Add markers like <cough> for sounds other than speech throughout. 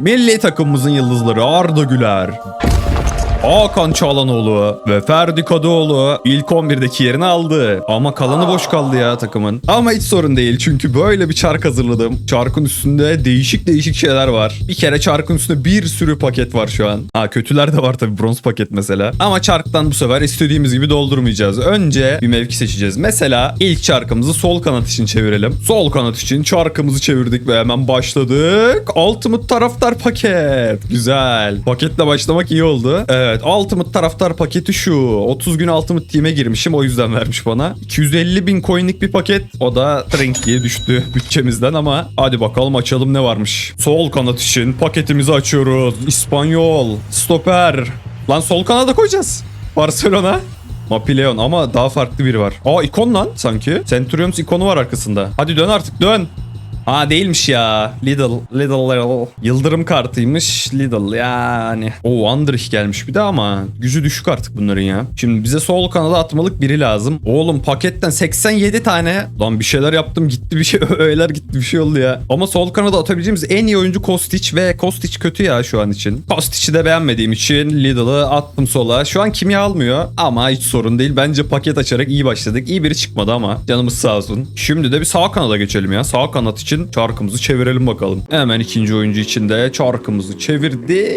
Milli takımımızın yıldızları Arda Güler, Hakan Çalanoğlu ve Ferdi Kadıoğlu ilk 11'deki yerini aldı. Ama kalanı boş kaldı ya takımın. Ama hiç sorun değil çünkü böyle bir çark hazırladım. Çarkın üstünde değişik değişik şeyler var. Bir kere çarkın üstünde bir sürü paket var şu an. Ha kötüler de var tabii bronz paket mesela. Ama çarktan bu sefer istediğimiz gibi doldurmayacağız. Önce bir mevki seçeceğiz. Mesela ilk çarkımızı sol kanat için çevirelim. Sol kanat için çarkımızı çevirdik ve hemen başladık. Ultimate taraftar paket. Güzel. Paketle başlamak iyi oldu. Evet Ultimate taraftar paketi şu. 30 gün Ultimate Team'e girmişim o yüzden vermiş bana. 250 bin coin'lik bir paket. O da trink diye düştü <laughs> bütçemizden ama hadi bakalım açalım ne varmış. Sol kanat için paketimizi açıyoruz. İspanyol, stoper. Lan sol kanada koyacağız. Barcelona. Mapileon ama daha farklı biri var. Aa ikon lan sanki. Centurions ikonu var arkasında. Hadi dön artık dön. Aa değilmiş ya. Lidl, Lidl, Lidl. Yıldırım kartıymış. Lidl yani. O Andrich gelmiş bir de ama gücü düşük artık bunların ya. Şimdi bize sol kanada atmalık biri lazım. Oğlum paketten 87 tane. Lan bir şeyler yaptım gitti bir şey. <laughs> Öğeler gitti bir şey oldu ya. Ama sol kanada atabileceğimiz en iyi oyuncu Kostic ve Kostic kötü ya şu an için. Kostic'i de beğenmediğim için Lidl'ı attım sola. Şu an kimya almıyor ama hiç sorun değil. Bence paket açarak iyi başladık. İyi biri çıkmadı ama canımız sağ olsun. Şimdi de bir sağ kanada geçelim ya. Sağ kanat için çarkımızı çevirelim bakalım. Hemen ikinci oyuncu için de çarkımızı çevirdik.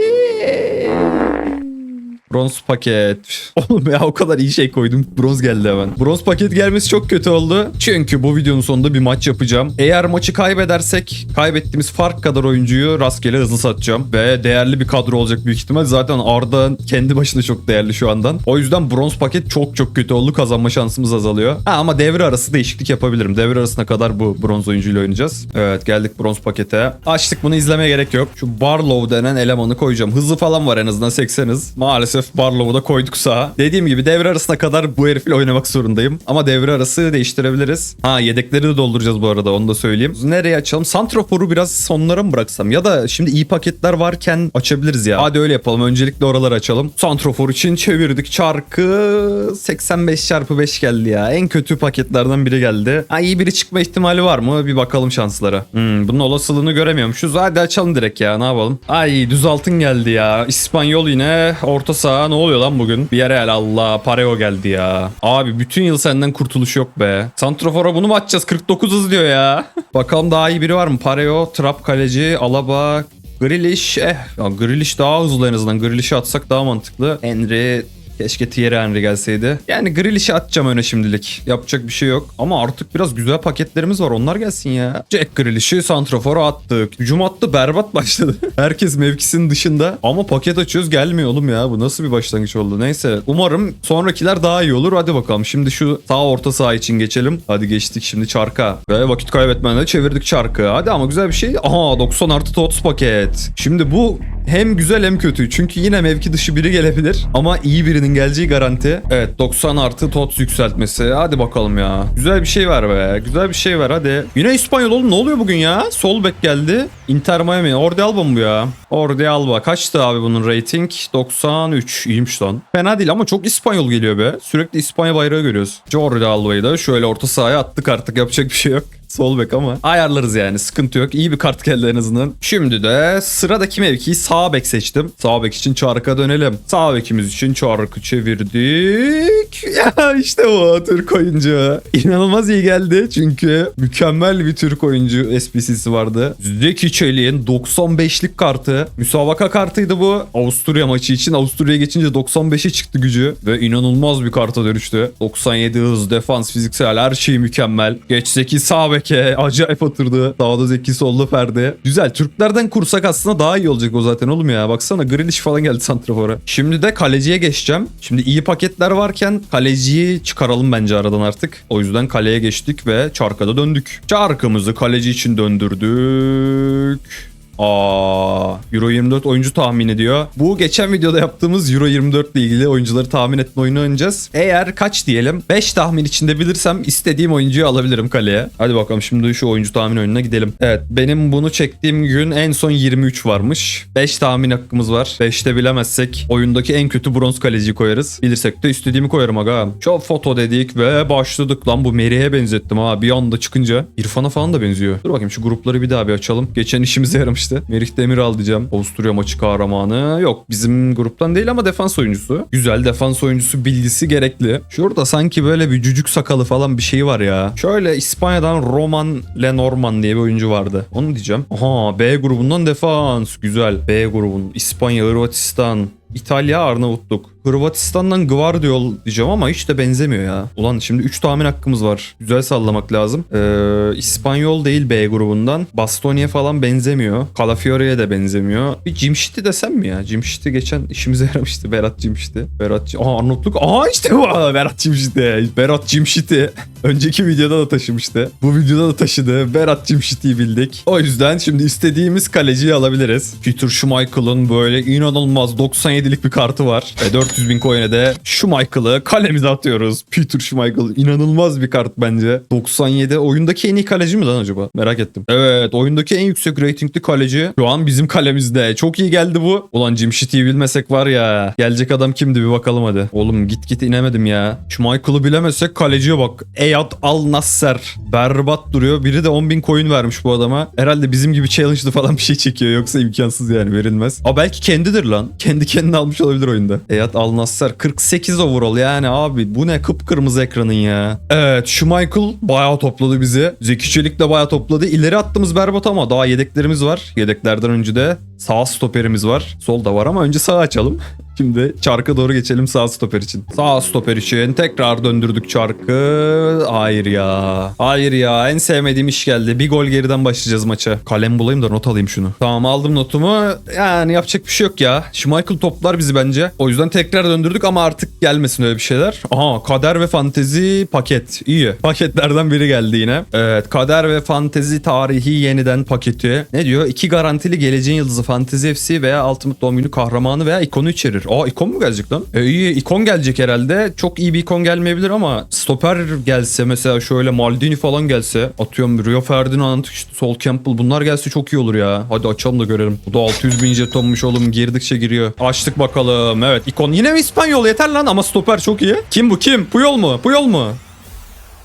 Bronz paket. <laughs> Oğlum ya o kadar iyi şey koydum. Bronz geldi hemen. Bronz paket gelmesi çok kötü oldu. Çünkü bu videonun sonunda bir maç yapacağım. Eğer maçı kaybedersek kaybettiğimiz fark kadar oyuncuyu rastgele hızlı satacağım. Ve değerli bir kadro olacak büyük ihtimal. Zaten Arda kendi başına çok değerli şu andan. O yüzden bronz paket çok çok kötü oldu. Kazanma şansımız azalıyor. Ha, ama devre arası değişiklik yapabilirim. Devre arasına kadar bu bronz oyuncuyla oynayacağız. Evet geldik bronz pakete. Açtık bunu izlemeye gerek yok. Şu Barlow denen elemanı koyacağım. Hızlı falan var en azından 80'iz. Maalesef Barlow'u da koyduk sağa. Dediğim gibi devre arasına kadar bu herifle oynamak zorundayım. Ama devre arası değiştirebiliriz. Ha yedekleri de dolduracağız bu arada onu da söyleyeyim. Nereye açalım? Santrofor'u biraz sonlara mı bıraksam? Ya da şimdi iyi paketler varken açabiliriz ya. Hadi öyle yapalım. Öncelikle oraları açalım. Santrofor için çevirdik çarkı. 85 çarpı 5 geldi ya. En kötü paketlerden biri geldi. Ha iyi biri çıkma ihtimali var mı? Bir bakalım şanslara. Hmm, bunun olasılığını göremiyormuşuz. Hadi açalım direkt ya. Ne yapalım? Ay düz altın geldi ya. İspanyol yine orta saha. Ne oluyor lan bugün? Bir yere Allah. Pareo geldi ya. Abi bütün yıl senden kurtuluş yok be. Santrofor'a bunu mu açacağız? 49 hız diyor ya. <laughs> bakalım daha iyi biri var mı? Pareo, Trap kaleci, Alaba, Grealish eh. Ya Grealish daha hızlı en azından. Grealish'i atsak daha mantıklı. Henry Keşke Thierry Henry gelseydi. Yani Grealish'i atacağım öne şimdilik. Yapacak bir şey yok. Ama artık biraz güzel paketlerimiz var. Onlar gelsin ya. Jack Grealish'i Santrafor'a attık. Hücum attı berbat başladı. <laughs> Herkes mevkisinin dışında. Ama paket açıyoruz gelmiyor oğlum ya. Bu nasıl bir başlangıç oldu? Neyse. Umarım sonrakiler daha iyi olur. Hadi bakalım. Şimdi şu sağ orta saha için geçelim. Hadi geçtik şimdi çarka. Ve vakit kaybetmeden de çevirdik çarkı. Hadi ama güzel bir şey. Aha 90 artı TOTS paket. Şimdi bu hem güzel hem kötü. Çünkü yine mevki dışı biri gelebilir. Ama iyi birinin geleceği garanti. Evet 90 artı TOTS yükseltmesi. Hadi bakalım ya. Güzel bir şey ver be. Güzel bir şey ver hadi. Yine İspanyol oğlum ne oluyor bugün ya? Sol bek geldi. Inter Miami. Orada Alba mı bu ya? Orada Alba. Kaçtı abi bunun rating? 93. İyiymiş lan. Fena değil ama çok İspanyol geliyor be. Sürekli İspanya bayrağı görüyoruz. Jordi Alba'yı da şöyle orta sahaya attık artık yapacak bir şey yok. <laughs> Sol bek ama ayarlarız yani sıkıntı yok. İyi bir kart geldi en azından. Şimdi de sıradaki mevkiyi sağ bek seçtim. Sağ bek için çarka dönelim. Sağ bekimiz için çarkı çevirdik. <laughs> Ya işte o Türk oyuncu. İnanılmaz iyi geldi çünkü mükemmel bir Türk oyuncu SPC'si vardı. Zeki Çelik'in 95'lik kartı. Müsabaka kartıydı bu. Avusturya maçı için. Avusturya'ya geçince 95'e çıktı gücü. Ve inanılmaz bir karta dönüştü. 97 hız, defans, fiziksel her şey mükemmel. Geç Zeki sağ beke acayip oturdu. Sağda Zeki solda Ferdi. Güzel. Türklerden kursak aslında daha iyi olacak o zaten oğlum ya. Baksana Grealish falan geldi Santrafor'a. Şimdi de kaleciye geçeceğim. Şimdi iyi paketler varken kaleciyi çıkaralım bence aradan artık. O yüzden kaleye geçtik ve çarkada döndük. Çarkımızı kaleci için döndürdük. Aa, Euro 24 oyuncu tahmin ediyor. Bu geçen videoda yaptığımız Euro 24 ile ilgili oyuncuları tahmin etme oyunu oynayacağız. Eğer kaç diyelim 5 tahmin içinde bilirsem istediğim oyuncuyu alabilirim kaleye. Hadi bakalım şimdi şu oyuncu tahmin oyununa gidelim. Evet benim bunu çektiğim gün en son 23 varmış. 5 tahmin hakkımız var. 5'te bilemezsek oyundaki en kötü bronz kaleciyi koyarız. Bilirsek de istediğimi koyarım aga. Çok foto dedik ve başladık. Lan bu Meri'ye benzettim ha bir anda çıkınca. İrfan'a falan da benziyor. Dur bakayım şu grupları bir daha bir açalım. Geçen işimize yaramış almıştı. Merih Demiral diyeceğim. Avusturya maçı kahramanı. Yok bizim gruptan değil ama defans oyuncusu. Güzel defans oyuncusu bilgisi gerekli. Şurada sanki böyle bir cücük sakalı falan bir şey var ya. Şöyle İspanya'dan Roman Lenormand diye bir oyuncu vardı. Onu diyeceğim. Aha B grubundan defans. Güzel. B grubun. İspanya, Hırvatistan, İtalya, Arnavutluk. Hırvatistan'dan Gvardiol diyeceğim ama hiç de benzemiyor ya. Ulan şimdi 3 tahmin hakkımız var. Güzel sallamak lazım. Ee, İspanyol değil B grubundan. Bastonia falan benzemiyor. Calafiore'ye de benzemiyor. Bir Cimşit'i desem mi ya? Cimşit'i geçen işimize <laughs> yaramıştı. Berat Cimşit'i. Berat Cim- Aha Arnavutluk. Aha işte bu. Berat Cimşit'i. Berat Cimşit'i. <laughs> Önceki videoda da taşımıştı. Bu videoda da taşıdı. Berat Cimşit'i bildik. O yüzden şimdi istediğimiz kaleciyi alabiliriz. Peter Schmeichel'ın böyle inanılmaz 97'lik bir kartı var. Ve 400 bin coin'e de Schmeichel'ı kalemize atıyoruz. Peter Schmeichel inanılmaz bir kart bence. 97 oyundaki en iyi kaleci mi lan acaba? Merak ettim. Evet oyundaki en yüksek ratingli kaleci şu an bizim kalemizde. Çok iyi geldi bu. Ulan Cimşit'i bilmesek var ya. Gelecek adam kimdi bir bakalım hadi. Oğlum git git inemedim ya. Schmeichel'ı bilemezsek kaleciye bak. Eyad Al Nasser. Berbat duruyor. Biri de 10 bin coin vermiş bu adama. Herhalde bizim gibi challenge'lı falan bir şey çekiyor. Yoksa imkansız yani verilmez. Aa belki kendidir lan. Kendi kendine almış olabilir oyunda. Eyad Nasser 48 overall yani abi. Bu ne kıpkırmızı ekranın ya. Evet Schmeichel bayağı topladı bizi. Zeki Çelik de bayağı topladı. İleri attığımız berbat ama daha yedeklerimiz var. Yedeklerden önce de sağ stoperimiz var. Sol da var ama önce sağ açalım. Şimdi çarka doğru geçelim sağ stoper için. Sağ stoper için tekrar döndürdük çarkı. Hayır ya. Hayır ya. En sevmediğim iş geldi. Bir gol geriden başlayacağız maça. Kalem bulayım da not alayım şunu. Tamam aldım notumu. Yani yapacak bir şey yok ya. Schmeichel toplar bizi bence. O yüzden tekrar döndürdük ama artık gelmesin öyle bir şeyler. Aha kader ve fantezi paket. İyi. Paketlerden biri geldi yine. Evet kader ve fantezi tarihi yeniden paketi. Ne diyor? İki garantili geleceğin yıldızı fantezi FC veya Ultimate doğum günü kahramanı veya ikonu içerir. Aa ikon mu gelecek lan? E, iyi ikon gelecek herhalde. Çok iyi bir ikon gelmeyebilir ama stoper gelse mesela şöyle Maldini falan gelse atıyorum Rio Ferdinand işte Sol Campbell bunlar gelse çok iyi olur ya. Hadi açalım da görelim. Bu da 600 bin jetonmuş oğlum girdikçe giriyor. Açtık bakalım. Evet ikon yine mi İspanyol yeter lan ama stoper çok iyi. Kim bu kim? Puyol mu? Puyol mu?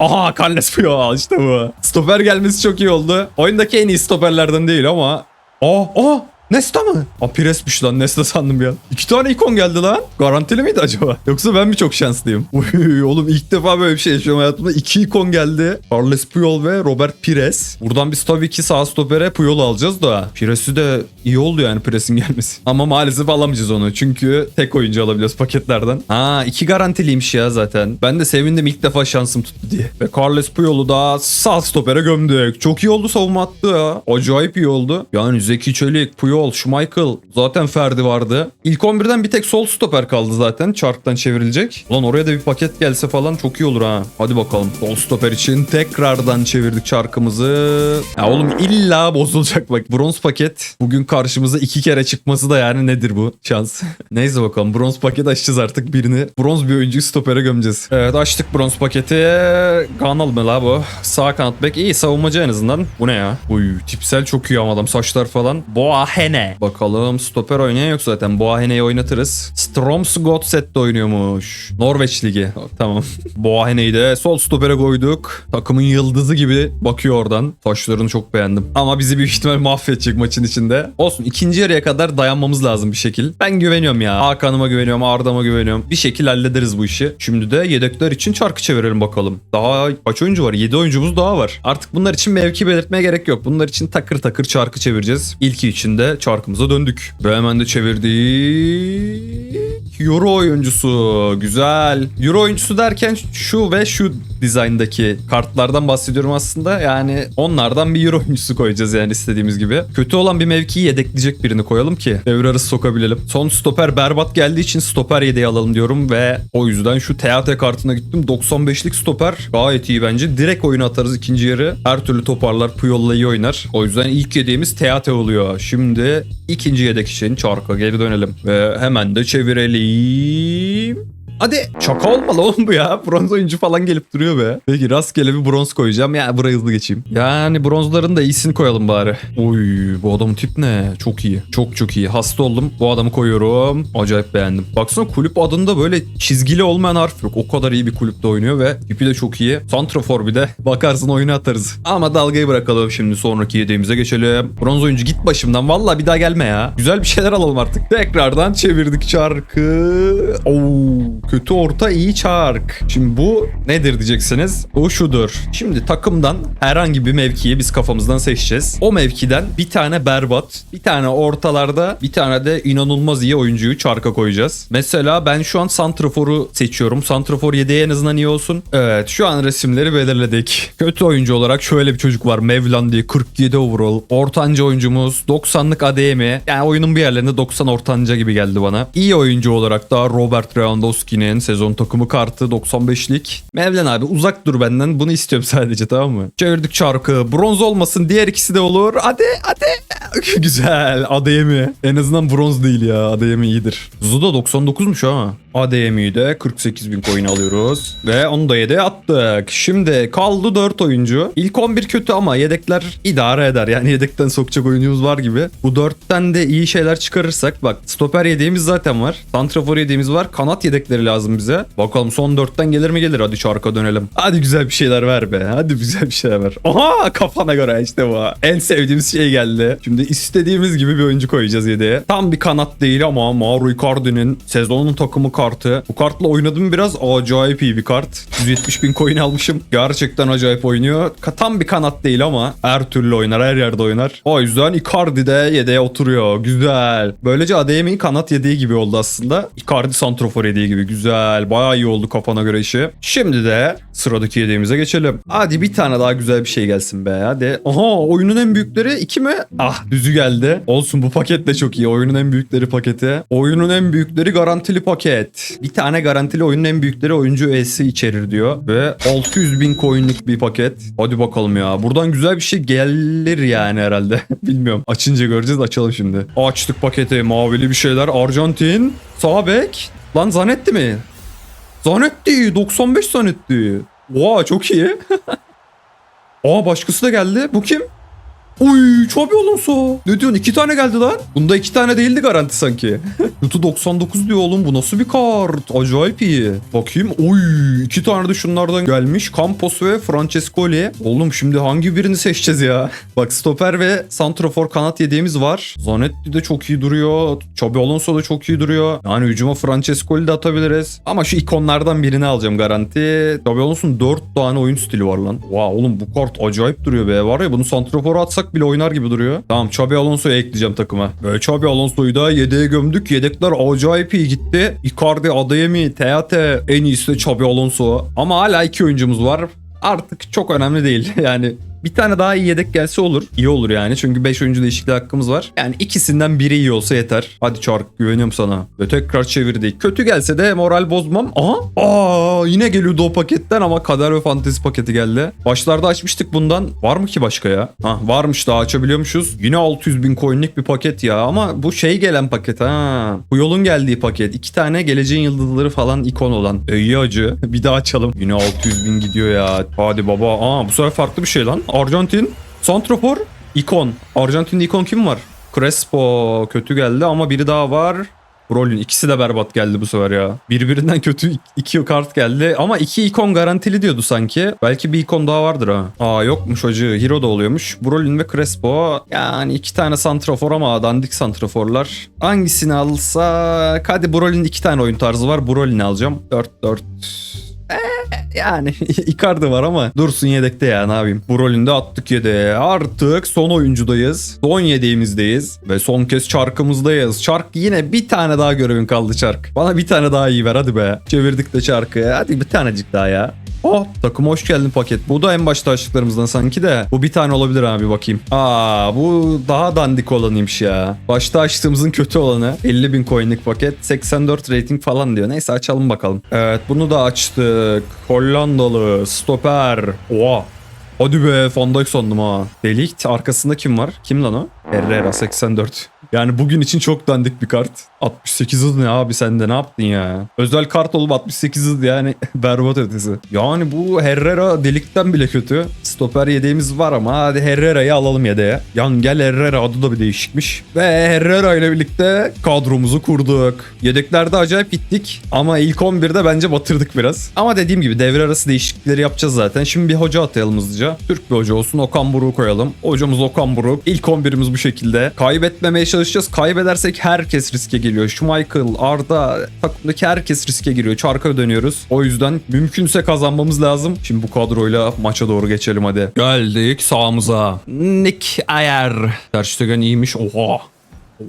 Aha Carles Puyol işte bu. Stoper gelmesi çok iyi oldu. Oyundaki en iyi stoperlerden değil ama. Aa, aa Nesta mı? Aa Pires'miş lan Nesta sandım ya. İki tane ikon geldi lan. Garantili miydi acaba? <laughs> Yoksa ben mi çok şanslıyım? <laughs> Uy, oğlum ilk defa böyle bir şey yaşıyorum hayatımda. İki ikon geldi. Carles Puyol ve Robert Pires. Buradan biz tabii ki sağ stopere Puyol alacağız da. Pires'i de iyi oldu yani Pires'in <laughs> gelmesi. Ama maalesef alamayacağız onu. Çünkü tek oyuncu alabiliyoruz paketlerden. Ha iki garantiliymiş ya zaten. Ben de sevindim ilk defa şansım tuttu diye. Ve Carles Puyol'u da sağ stopere gömdük. Çok iyi oldu savunma attı ya. Acayip iyi oldu. Yani Zeki Çelik, Puyol, Schmeichel zaten Ferdi vardı. İlk 11'den bir tek sol stoper kaldı zaten. Çarktan çevrilecek. Ulan oraya da bir paket gelse falan çok iyi olur ha. Hadi bakalım. Sol stoper için tekrardan çevirdik çarkımızı. Ya oğlum illa bozulacak bak. Bronz paket bugün karşımıza iki kere çıkması da yani nedir bu şans. <laughs> Neyse bakalım bronz paket açacağız artık birini. Bronz bir oyuncuyu stopere gömeceğiz. Evet açtık bronz paketi. Ganal mı la bu? Sağ kanat bek iyi savunmacı en azından. Bu ne ya? Uy tipsel çok iyi ama adam saçlar falan. Boahene. Bakalım stoper oynayan yok zaten. Boahene'yi oynatırız. Stroms Godset oynuyormuş. Norveç Ligi. Tamam. <laughs> Boahene'yi de sol stopere koyduk. Takımın yıldızı gibi bakıyor oradan. Saçlarını çok beğendim. Ama bizi büyük ihtimal mahvedecek maçın içinde. Olsun ikinci yarıya kadar dayanmamız lazım bir şekil. Ben güveniyorum ya. Hakan'ıma güveniyorum. Arda'ma güveniyorum. Bir şekil hallederiz bu işi. Şimdi de yedekler için çarkı çevirelim bakalım. Daha kaç oyuncu var? 7 oyuncumuz daha var. Artık bunlar için mevki belirtmeye gerek yok. Bunlar için takır takır çarkı çevireceğiz. İlki için de çarkımıza döndük. Ve hemen de çevirdik. Euro oyuncusu. Güzel. Euro oyuncusu derken şu ve şu dizayndaki kartlardan bahsediyorum aslında. Yani onlardan bir Euro oyuncusu koyacağız yani istediğimiz gibi. Kötü olan bir mevkiyi yedekleyecek birini koyalım ki devre arası sokabilelim. Son stoper berbat geldiği için stoper yedeği alalım diyorum ve o yüzden şu TAT kartına gittim. 95'lik stoper gayet iyi bence. Direkt oyunu atarız ikinci yarı. Her türlü toparlar. Puyol'la iyi oynar. O yüzden ilk yedeğimiz TAT oluyor. Şimdi ikinci yedek için çarka geri dönelim. Ve hemen de çevirelim. Hadi. Şaka olmalı oğlum bu ya. Bronz oyuncu falan gelip duruyor be. Peki rastgele bir bronz koyacağım. Ya burayı hızlı geçeyim. Yani bronzların da iyisini koyalım bari. Oy bu adamın tip ne? Çok iyi. Çok çok iyi. Hasta oldum. Bu adamı koyuyorum. Acayip beğendim. Baksana kulüp adında böyle çizgili olmayan harf yok. O kadar iyi bir kulüpte oynuyor ve tipi de çok iyi. Santrafor bir de. Bakarsın oyunu atarız. Ama dalgayı bırakalım. Şimdi sonraki yediğimize geçelim. Bronz oyuncu git başımdan. Vallahi bir daha gelme ya. Güzel bir şeyler alalım artık. Tekrardan çevirdik çarkı. Oo, kötü orta iyi çark. Şimdi bu nedir diyeceksiniz. Bu şudur. Şimdi takımdan herhangi bir mevkiyi biz kafamızdan seçeceğiz. O mevkiden bir tane berbat, bir tane ortalarda, bir tane de inanılmaz iyi oyuncuyu çarka koyacağız. Mesela ben şu an Santrafor'u seçiyorum. Santrafor yedeği en azından iyi olsun. Evet şu an resimleri belirledik. Kötü oyuncu olarak şöyle bir çocuk var. Mevlan diye 47 overall. Ortanca oyuncumuz 90'lık ADM. Yani oyunun bir yerlerinde 90 ortanca gibi geldi bana. İyi oyuncu olarak da Robert Lewandowski'nin sezon takımı kartı 95'lik. Mevlan abi uzak dur benden. Bunu istiyorum <laughs> sadece tamam mı? Çevirdik çarkı. Bronz olmasın diğer ikisi de olur. Hadi hadi. <laughs> Güzel. ADM. En azından bronz değil ya. ADM iyidir. Zuda 99'muş ha. ADM'yi de 48 bin coin alıyoruz. Ve onu da yedeğe attık. Şimdi kaldı 4 oyuncu. İlk 11 kötü ama yedekler idare eder. Yani yedekten sokacak oyuncumuz var gibi. Bu 4'ten de iyi şeyler çıkarırsak bak stoper yediğimiz zaten var. Santrafor yediğimiz var. Kanat yedekleri lazım bize. Bakalım son 4'ten gelir mi gelir. Hadi çarka dönelim. Hadi güzel bir şeyler ver be. Hadi güzel bir şeyler ver. Aha kafana göre işte bu. En sevdiğimiz şey geldi. Şimdi istediğimiz gibi bir oyuncu koyacağız yedeğe. Tam bir kanat değil ama Mauro Icardi'nin sezonun takımı kartı. Bu kartla oynadım biraz. Acayip iyi bir kart. 170 bin coin almışım. Gerçekten acayip oynuyor. Tam bir kanat değil ama her türlü oynar. Her yerde oynar. O yüzden Icardi de yedeğe oturuyor. Güzel. Böylece ADM'in kanat yedeği gibi oldu aslında. Icardi santrofor yedeği gibi. Güzel. Bayağı iyi oldu kafana göre işi. Şimdi de sıradaki yedeğimize geçelim. Hadi bir tane daha güzel bir şey gelsin be. Hadi. Aha oyunun en büyükleri iki mi? Ah düzü geldi. Olsun bu paket de çok iyi. Oyunun en büyükleri paketi. Oyunun en büyükleri garantili paket. Bir tane garantili oyunun en büyükleri oyuncu üyesi içerir diyor. Ve 600 bin coinlik bir paket. Hadi bakalım ya. Buradan güzel bir şey gelir yani herhalde. <laughs> Bilmiyorum. Açınca göreceğiz. Açalım şimdi. Açtık paketi. Mavili bir şeyler. Arjantin. Sağ bek. Lan Zanetti mi? Zanetti. 95 Zanetti. Oha çok iyi. <laughs> Aa başkası da geldi. Bu kim? Uy Xabi Alonso. Ne diyorsun? İki tane geldi lan. Bunda iki tane değildi garanti sanki. <laughs> Yutu 99 diyor oğlum. Bu nasıl bir kart? Acayip iyi. Bakayım. Uy iki tane de şunlardan gelmiş. Campos ve Francescoli. Oğlum şimdi hangi birini seçeceğiz ya? <laughs> Bak stoper ve santrafor kanat yediğimiz var. Zanetti de çok iyi duruyor. Xabi Alonso da çok iyi duruyor. Yani hücuma Francescoli de atabiliriz. Ama şu ikonlardan birini alacağım garanti. Xabi Alonso'nun 4 tane oyun stili var lan. Wow oğlum bu kart acayip duruyor be. Var ya bunu santrafora atsak bile oynar gibi duruyor. Tamam Xabi Alonso'yu ekleyeceğim takıma. Ve Xabi Alonso'yu da yedeğe gömdük. Yedekler acayip iyi gitti. Icardi, Adeyemi, Teate en iyisi de Xabi Alonso. Ama hala iki oyuncumuz var. Artık çok önemli değil. <laughs> Yani bir tane daha iyi yedek gelse olur. İyi olur yani. Çünkü 5 oyuncu değişikliği hakkımız var. Yani ikisinden biri iyi olsa yeter. Hadi çark güveniyorum sana. Ve tekrar çevirdik. Kötü gelse de moral bozmam. Aha. Aa yine geliyordu o paketten ama kader ve fantezi paketi geldi. Başlarda açmıştık bundan. Var mı ki başka ya? Ha varmış daha açabiliyormuşuz. Yine 600 bin coinlik bir paket ya. Ama bu şey gelen paket ha. Bu yolun geldiği paket. İki tane geleceğin yıldızları falan ikon olan. E, acı. Bir daha açalım. Yine 600 bin gidiyor ya. Hadi baba. Aa bu sefer farklı bir şey lan. Arjantin. Santrofor. ikon. Arjantin'de ikon kim var? Crespo kötü geldi ama biri daha var. Brolin ikisi de berbat geldi bu sefer ya. Birbirinden <laughs> kötü iki kart geldi ama iki ikon garantili diyordu sanki. Belki bir ikon daha vardır ha. Aa yokmuş hacı. Hero da oluyormuş. Brolin ve Crespo. Yani iki tane santrafor ama dandik santraforlar. Hangisini alsak? Hadi Brolin'in iki tane oyun tarzı var. Brolin'i alacağım. 4-4 yani <laughs> Icardi var ama dursun yedekte ya ne yapayım. Bu rolünde attık yedeğe. Artık son oyuncudayız. Son yedeğimizdeyiz. Ve son kez çarkımızdayız. Çark yine bir tane daha görevin kaldı çark. Bana bir tane daha iyi ver hadi be. Çevirdik de çarkı. Hadi bir tanecik daha ya. Oh takım hoş geldin paket. Bu da en başta açtıklarımızdan sanki de. Bu bir tane olabilir abi bakayım. Aa bu daha dandik olanıymış ya. Başta açtığımızın kötü olanı. 50 bin coinlik paket. 84 rating falan diyor. Neyse açalım bakalım. Evet bunu da açtık. Hollandalı stoper. Oha. Hadi be Van Dijk sandım ha. Delikt arkasında kim var? Kim lan o? Herrera 84. Yani bugün için çok dandik bir kart. 68 hız ne abi sen de ne yaptın ya? Özel kart olup 68 hız yani <laughs> berbat ötesi. Yani bu Herrera delikten bile kötü. Stoper yedeğimiz var ama hadi Herrera'yı alalım yedeğe. Yan gel Herrera adı da bir değişikmiş. Ve Herrera ile birlikte kadromuzu kurduk. Yedeklerde acayip gittik ama ilk 11'de bence batırdık biraz. Ama dediğim gibi devre arası değişiklikleri yapacağız zaten. Şimdi bir hoca atayalım hızlıca. Türk bir hoca olsun Okan Buruk'u koyalım. Hocamız Okan Buruk. İlk 11'imiz bu şekilde. Kaybetmemeye çalışacağız. Kaybedersek herkes riske giriyor. Schmeichel, Arda takımdaki herkes riske giriyor. Çarka dönüyoruz. O yüzden mümkünse kazanmamız lazım. Şimdi bu kadroyla maça doğru geçelim hadi. Geldik sağımıza. Nick Ayer. Ter Stegen iyiymiş. Oha.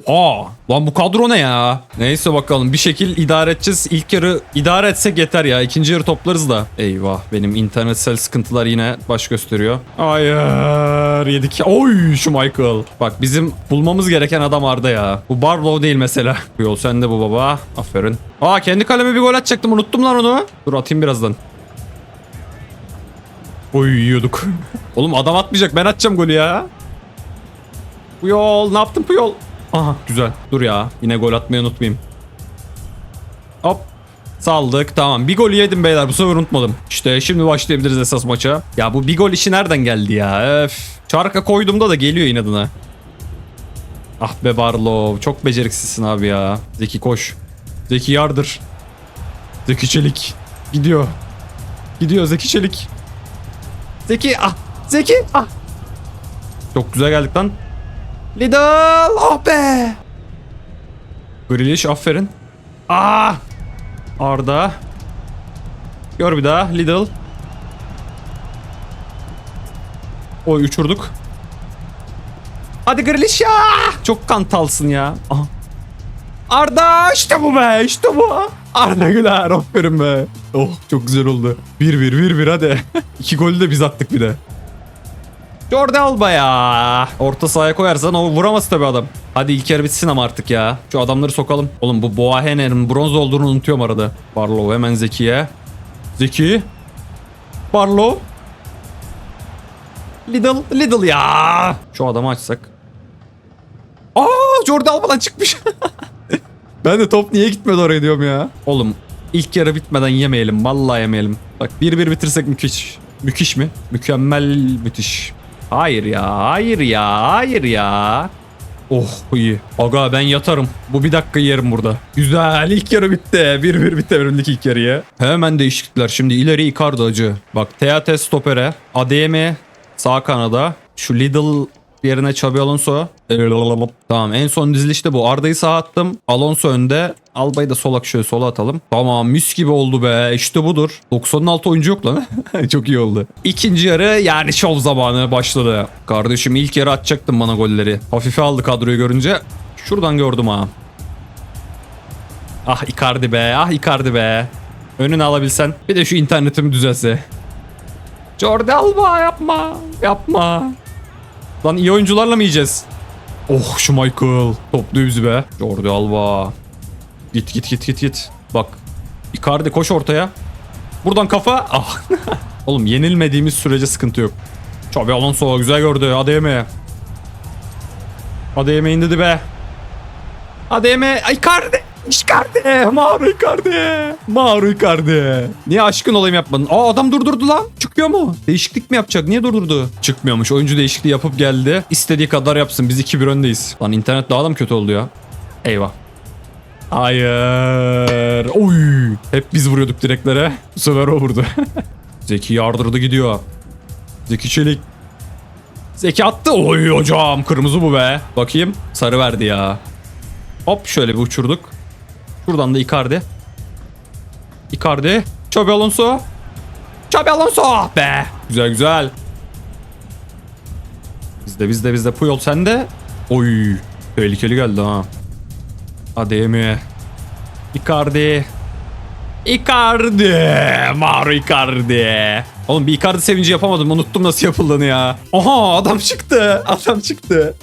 Oha! Lan bu kadro ne ya? Neyse bakalım bir şekil idare edeceğiz. İlk yarı idare etsek yeter ya. İkinci yarı toplarız da. Eyvah benim internetsel sıkıntılar yine baş gösteriyor. Hayır yedik. Oy şu Michael. Bak bizim bulmamız gereken adam Arda ya. Bu Barlow değil mesela. Bu <laughs> yol sende bu baba. Aferin. Aa kendi kaleme bir gol atacaktım. Unuttum lan onu. Dur atayım birazdan. Oy yiyorduk. <laughs> Oğlum adam atmayacak. Ben atacağım golü ya. Puyol ne yaptın Puyol? Aha güzel. Dur ya. Yine gol atmayı unutmayayım. Hop. Saldık. Tamam. Bir gol yedim beyler. Bu sefer unutmadım. İşte şimdi başlayabiliriz esas maça. Ya bu bir gol işi nereden geldi ya? Öf. Çarka koyduğumda da geliyor inadına. Ah be Barlow. Çok beceriksizsin abi ya. Zeki koş. Zeki yardır. Zeki Çelik. Gidiyor. Gidiyor Zeki Çelik. Zeki ah. Zeki ah. Çok güzel geldik lan. Lidl oh be. Grealish aferin. Ah. Arda. Gör bir daha Lidl. Oy uçurduk. Hadi Grealish ya. Çok kantalsın ya. Aha. Arda işte bu be işte bu. Arda Güler aferin be. Oh çok güzel oldu. 1-1 1-1 hadi. <laughs> İki golü de biz attık bir de. Jordi Alba ya. Orta sahaya koyarsan o vuramaz tabii adam. Hadi ilk yarı bitsin ama artık ya. Şu adamları sokalım. Oğlum bu Boahener'in bronz olduğunu unutuyorum arada. Barlow hemen Zeki'ye. Zeki. Barlow. Lidl. Lidl ya. Şu adamı açsak. Aa Jordi Alba'dan çıkmış. <laughs> ben de top niye gitmedi oraya diyorum ya. Oğlum ilk yarı bitmeden yemeyelim. Vallahi yemeyelim. Bak 1-1 bitirsek müthiş. Müthiş mi? Mükemmel müthiş. Hayır ya, hayır ya, hayır ya. Oh iyi. Aga ben yatarım. Bu bir dakika yerim burada. Güzel ilk yarı bitti. 1-1 bitti önümdeki ilk yarıya. Hemen değişiklikler. Şimdi ileri Icardi acı. Bak TAT stopere. ADM sağ kanada. Şu Lidl yerine Xabi Alonso. Tamam en son dizilişte bu. Arda'yı sağa attım. Alonso önde. Albay'ı da solak şöyle sola atalım. Tamam mis gibi oldu be. İşte budur. 96 oyuncu yok lan. <laughs> Çok iyi oldu. İkinci yarı yani şov zamanı başladı. Kardeşim ilk yarı atacaktın bana golleri. Hafife aldı kadroyu görünce. Şuradan gördüm ha. Ah Icardi be. Ah Icardi be. Önünü alabilsen. Bir de şu internetimi düzelse. Jordi Alba yapma. Yapma. Lan iyi oyuncularla mı yiyeceğiz? Oh şu Michael. Topluyor bizi be. Jordi Alba. Git git git git git. Bak. Icardi koş ortaya. Buradan kafa. Ah. <laughs> Oğlum yenilmediğimiz sürece sıkıntı yok. Xabi Alonso güzel gördü. ADM. ADM indirdi be. ADM. Icardi. Icardi. Mauro Icardi. Mauro Icardi. Niye aşkın olayım yapmadın? Aa adam durdurdu lan. Çıkıyor mu? Değişiklik mi yapacak? Niye durdurdu? Çıkmıyormuş. Oyuncu değişikliği yapıp geldi. İstediği kadar yapsın. Biz 2-1 öndeyiz. Lan internet daha da mı kötü oldu ya? Eyvah. Hayır. Oy. Hep biz vuruyorduk direklere. Bu sefer o vurdu. <laughs> Zeki yardırdı gidiyor. Zeki Çelik. Zeki attı. Oy hocam. Kırmızı bu be. Bakayım. Sarı verdi ya. Hop şöyle bir uçurduk. Şuradan da Icardi. Icardi. Xabi Alonso. Xabi Alonso. Ah Be. Güzel güzel. Bizde bizde bizde Puyol sende. Oy. Tehlikeli geldi ha. ADM. Icardi. Icardi. Mauro Icardi. Oğlum bir Icardi sevinci yapamadım. Unuttum nasıl yapıldığını ya. Aha adam çıktı. Adam çıktı.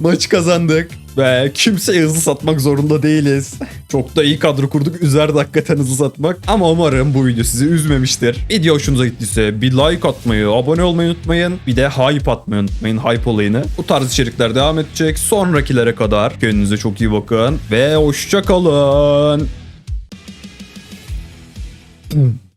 Maç kazandık. Be. Kimseye hızlı satmak zorunda değiliz. Çok da iyi kadro kurduk. Üzerdi hakikaten hızlı satmak. Ama umarım bu video sizi üzmemiştir. Video hoşunuza gittiyse bir like atmayı, abone olmayı unutmayın. Bir de hype atmayı unutmayın. Hype olayını. Bu tarz içerikler devam edecek. Sonrakilere kadar kendinize çok iyi bakın. Ve hoşça kalın.